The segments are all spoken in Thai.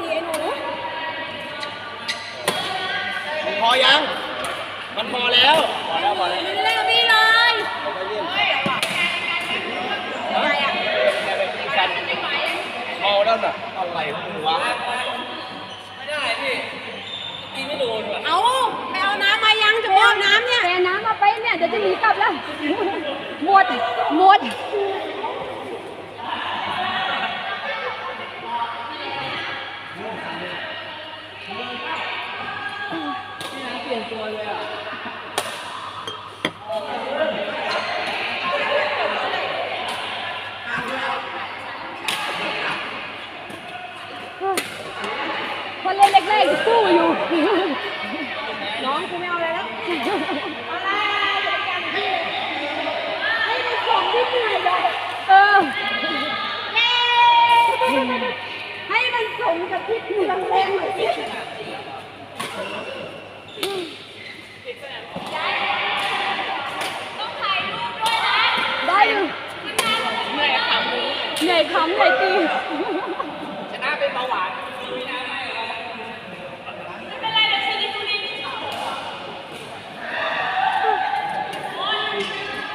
ดีไอ้หนูพอยัง มันพอแล้ว พอแล้วพอแล้วเร็วนี่เลยเอาไปเล่นอะไรอะกันพอแล้วน่ะอะไรของมึงวะเอาไปเอาน้ำมายังจะไปเอาน้ำเนี่ยแปน้ำมาไปเนี่ยเดี๋ยวจะหนีกลับแล้วหมดหมด คนเล่นเล็กๆสู้อยู่ น้องกูไม่เอาอะไรแล้วให้มันส่งที่เหนื่อยเลยเออให้มันสมกับที่คุณลังเลงหน่อยสิได้อยู่เหนื่อยขำเหนื่อยขำเหนื่อยตีชนะเป็นเบาหวาน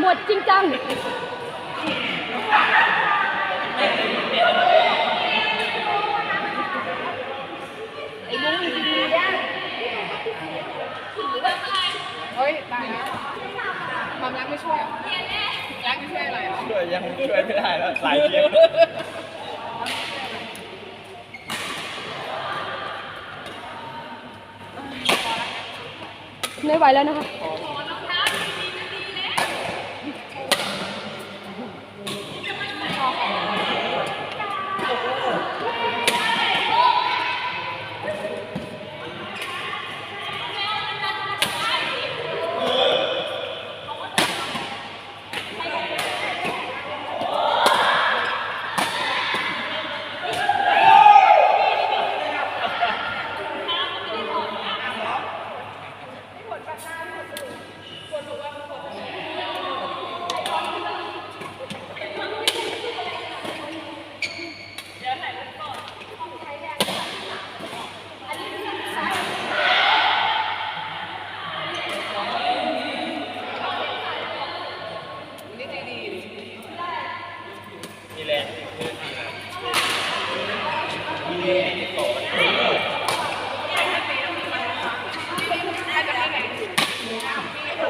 หมดจริงจังเฮ้ยตายแล้วความรักไม่ช่วยเหรอรักไม่ช่วยอะไรเหรอช่วยยังช่วยไม่ได้แล้วหลายเกมไม่ไหวแล้วนะคะ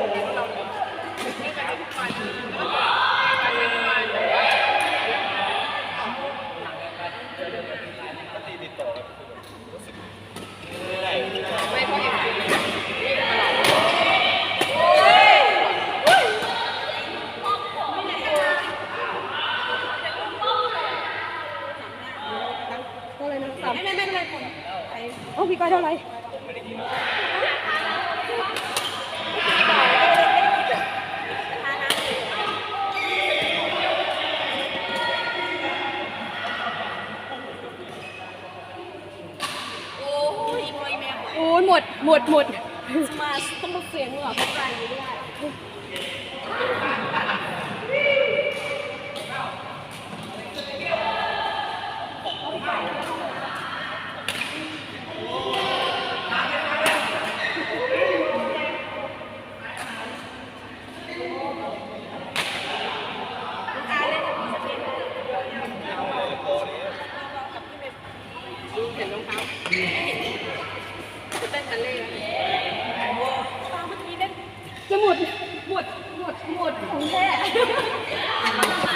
ไม่ได้ไม่เพราะอย่างก็เลยนะสามไม่ไม่ไม่เป็นไรผมโอ้พี่ก้อยเท่าไหร่ โอ้ยพ่อยแม่ โอ้ยหม ดหมดหมด มาต้องมาเสียงเหรอพี่ใจไม่ได้วยเห็นรองเท้าจะเต้นบัลเล่ต์ตามเมื่อกี้เล่น จะหมดหมดหมดหมดของแท้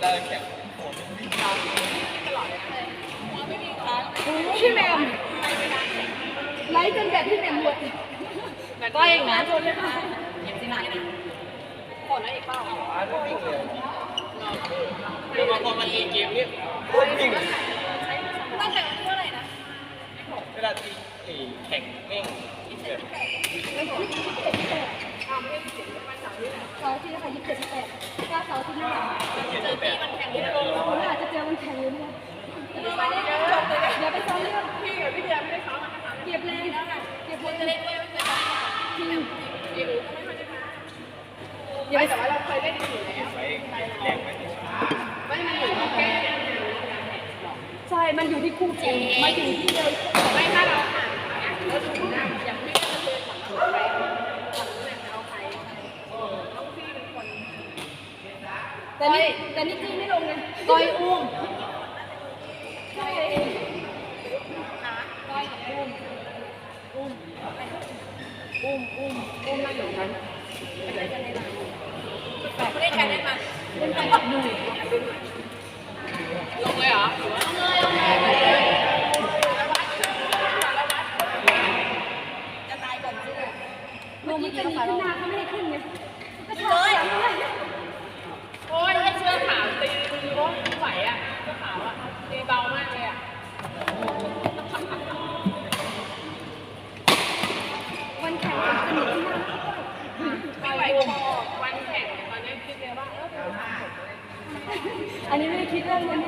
ไม่ได้แข่งพี่แมมไลฟ์จนแบบพี่แมมหมดก็เองนะชนเลยค่ะเก็บสินนะกดแล้วอีกเปล่าอ่านไม่วิ่งเลยคือพอมาตีเกมเนี่ยโคตรวิ่งตั้งแต่วันที่เท่าไหร่นะเวลาตีแข่งแม่งแบบ เสาร์ที่ค่ะยี่สิบเจ็ดแปดเก้าเสาร์ที่หน้า เขียนแบบ มันแข่งที่โลก ผมอาจจะเจอมันแข่งอยู่เนี่ย มาได้จบเลยอย่าไปซ้อมเรื่องพี่กับพี่เดียไม่ได้ซ้อมมาค่ะเก็บแรงแล้วค่ะเก็บคนแรจะเล่นด้วยไม่เคยซ้อมจริงพี่รู้ก็ไม่ค่อยได้มาอย่าไปแต่ว่าเราเคยเล่นอยู่แล้วไว้แรงไว้ไม่มาอยู่ที่แค่ใช่ มันอยู่ที่คู่จริงมาอยู่ที่เดิมไม่ถ้าเราผ่านแล้วดูนะอย่างพี่ก็เลยของเราไปของเนี่ยเอาไปต้องพี่เป็นคนแต่นี่แต่นี่จริงไม่ลงไงก้อยอุ้ม ใช่ก้อยกับอุ้มอุ้ม อุ้มอุ้มอุ้มนั่งอยู่นั้นแต่ไม่ได้ใครเล่นมาเล่นไปกับหนุ่ยลงเลยเหรอจะตายก่อนสู้เมื่อกี้จะหนีขึ้นหน้าเขาไม่ให้ขึ้นไงก็ชอบอย่างนี้โอ้ยไอ้เสื้อขาวตีรถไหวอะเสื้อขาวอะตีเบามากเลยอะ วันแข่งจะหนีขึ้นหน้า ไม่ไหวพอวันแข่งตอนนี้คิดเลยว่าเอออันนี้ไม่ได้คิดเรื่องนี้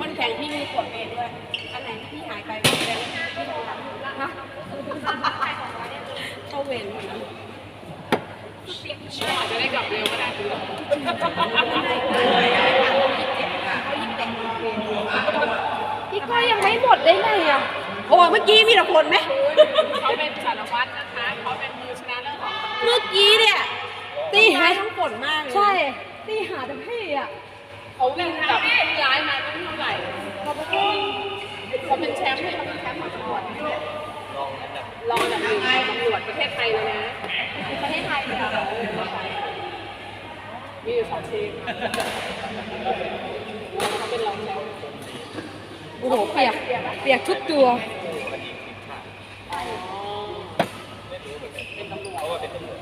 วันแข่งพี่มีกฎเกณฑ์ด้วย อันไหนที่พี่หายไปไม่ได้พี่โดนรับละฮะเข้าเวรอาจจะได้กลับเร็วก็ได้คือพี่ก้อยยังไม่หมดได้ไงอะโอ้เมื่อกี้มีแต่คนไหมเขาเป็นสารวัตรนะคะ เขาเป็นมือชนะเรื่องของเมื่อกี้เนี่ย ตีหายทั้งฝนมากเลยใช่ ตีหาแต่พี่อะเขาวิ่งแบบย้ายมาตั้งเท่าไหร่เขาเป็นเขาเป็นแชมป์เลยเขาเป็นแชมป์ของตำรวจลองอันดับรองอันดับหนึ่งของตำรวจประเทศไทยเลยนะประเทศไทยเลยอะมีอยู่สองทีมเขาเป็นรองแชมป์โอ้โหเปียกเปียกทุกตัว เพราะว่าเป็นตำรวจ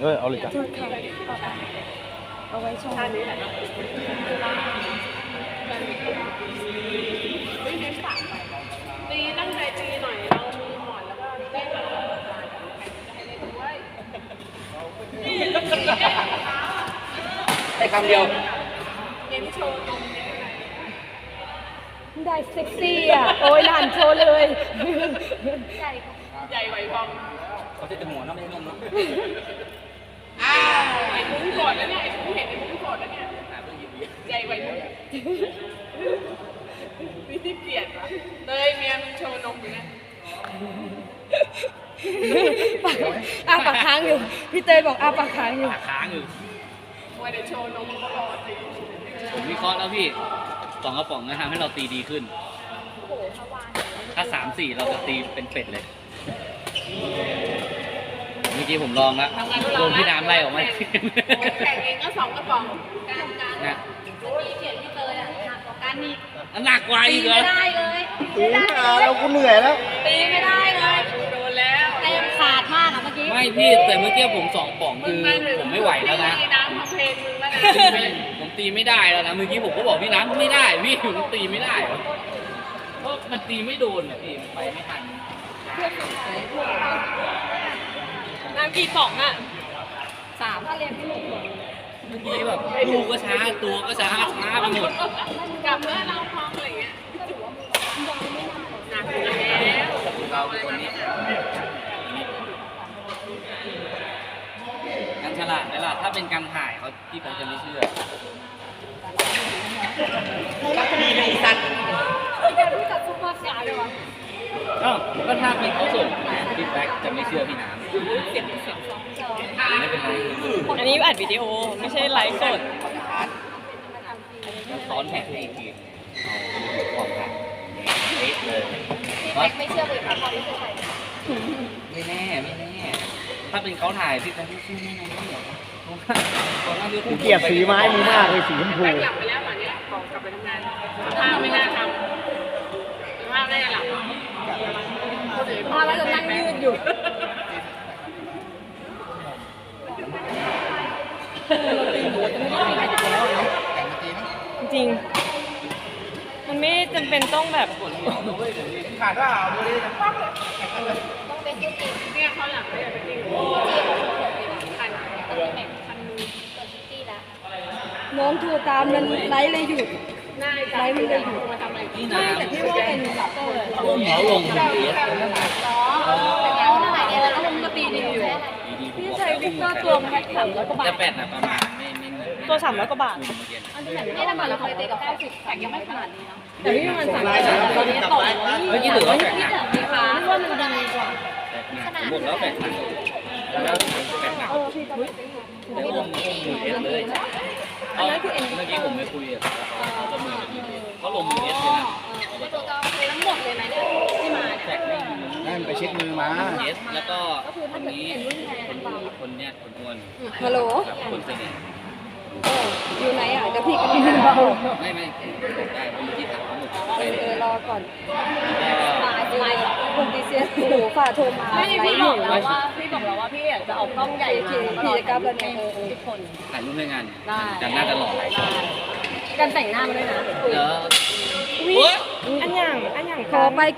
เออเอาเลยจ้ะเอาไว้ชมท่านี้แหละไม่เน้นปากไปตีตั้งใจตีหน่อยเรามีหมอนแล้วก็เล่นแบบให้เล่นด้วยให้คำเดียวเน้นโชว์ตรงนี้ได้เซ็กซี่อะ โอ้ยหลานโชว์เลยใหญ่ไหวพองเขาจะเป็นหัวน้ำไม่นมนะอ้าไอ้ มุ้งกดแล้วเนี่ยไอ้มุ้งเห็นไอ้มุ้งกดแล้วเนี่ยใหญ่ไหวมุ้งวิธีเปลี่ยนวะเลยเมียมันโชว์นมอยู่นะอาปากค้างอยู่ พี่เตยบอกอาปากค้างอยู่ขาค้างอยู่มวยเดี๋ยวโชว์นมก็รอสิผมวิเคราะห์แล้วพี่สองกระป๋องจะทำให้เราตีดีขึ้น ถ้าสามสี่เราจะตีเป็นเป็ดเลยเมื่อ กี้ผมลองแล้วโดนพี่น้ำไล่ออกมาแข่งเองก็สองกระป๋องการการนะตีเขียนพี่เตยอะหนักกว่าการนี่หนักกว่าตีอีกเหรอไม่ได้เลยกูไม่เอาแล้วกูเหนื่อยแล้วตีไม่ได้เลยโดนแล้วเต็มขาดมากอะเมื่อกี้ไม่พี่แต่เมื่อกี้ผมสองป๋องคือผมไม่ไหวแล้วนะตีน้ำทำเพลงมึงแล้วนะผมตีไม่ได้แล้วนะเมื่อกี้ผมก็บอกพี่น้ำไม่ได้พี่ผมตีไม่ได้เพราะมันตีไม่โดนอะพี่มันไปไม่ทัน น้ำกี่ป๋องอะสามถ้าเรียนไม่หมดเมื่อกี้แบบลูกก็ช้าตัวก็ช้าช้าไปหมดกลับเมื่อเราพร้อมอะไรเงี้ยหนักอยู่แล้วเราเป็นคนนี้การฉลาดไหมล่ะถ้าเป็นการถ่ายเขาพี่ผมจะไม่เชื่อรู้จักซุปเปอร์คาร์เลยวะเอ้าก็ถ้าเป็นเขาส่งฟีดแบ็กจะไม่เชื่อพี่น้ำ ไม่เป็นไรอันนี้อัดวิดีโอไม่ใช่ไลฟ์สดซ้อนแผนให้อีกทีเอาของถ่ายเอ๊ะเลยพี่แม็กไม่เชื่อเลยเพราะเขาไม่เคยใส่ไม่แน่ไม่แน่ถ้าเป็นเขาถ่ายพี่เขาไม่เชื่อแน่นอนเพราะว่าเขาน่าจะกูเกลียดสีไม้มึงมากเลยสีชมพูแบงค์หลับไปแล้วเหมือนเนี้ยของกลับไปทำงานข้าวไม่น่าทำข้าวได้หลับพอแล้วจะนั่งยืดอยู่ จริงๆมันไม่จำเป็นต้องแบบขาดว่าเอาดูดิต้องเป็นยูกิเนี่ยเขาหลังไม่อยากไปกินคันเป็นแม็กคันนูตัวซิตี้แล้วน้องโทรตามมันไลฟ์เลยหยุดหน้าใจไม่ได้อยู่มาทำอะไรพี่ไม่น้ำแต่พี่ว่าเป็นซัปเปอร์ร่วมเหมาลงคนเดียวแต่แล้วเท่าไหร่เนี่ยแล้วก็ลงก็ตีดีอยู่ดีๆผม พี่ใช้วิกเตอร์ตัวแม็กสามร้อยกว่าบาจะทแปดนะประมาณไม่ไม่ไม่ตัวสามร้อยกว่าบาทคุมเมื่อกี้นี่ถ้าเกิดเราเคยตีกับ90แต่ยังไม่ขนาดนี้เนาะแต่พี่มันสั่งไปแต่ตอนนี้ต่อเมื่อกี้ถือว่าแปดหนักพี่ฟ้าพี่ว่ามันดีกว่าแปดหมบอกแล้วแปดหนักแล้วแปดหนักเออพี่จะเดี๋ยวอุ้มอุ้มมือเอสเลยเอาเมื่อกี้ผมไม่คุยกับเขาเขาจะมือเขาลงมือเอสเลยนะตัวก็คือทั้งหมดเลยไหมเนี่ยที่มาเนี่ย นั่นไปเช็คมือมา เอสแล้วก็คนนี้คนคนเนี้ยคนอ้วนฮัลโหล กับคนสนิทเอออยู่ไหนอะเดี๋ยวพี่ก็ไม่เบาไม่ไม่ได้ผมอยู่ที่ถังหมดเออเออรอก่อนมาทำไมคนดีเซียโอ้โหฝ่าโทรมาไม่ไลพี่ฟ์บออกยู่แล้วว่าพี่บอกแล้วว่าพี่อยากจะเอากล้องใหญ่พี่พี่จะกลับแล้วเนี่ยเออเออทุกคน ถ่ายรูปด้วยงานเนี่ยจะน่าจะหล่อหลายคนการแต่งหน้ามาด้วยนะ เดี๋ยวอุ๊ยอันอย่างอันอย่างขอไป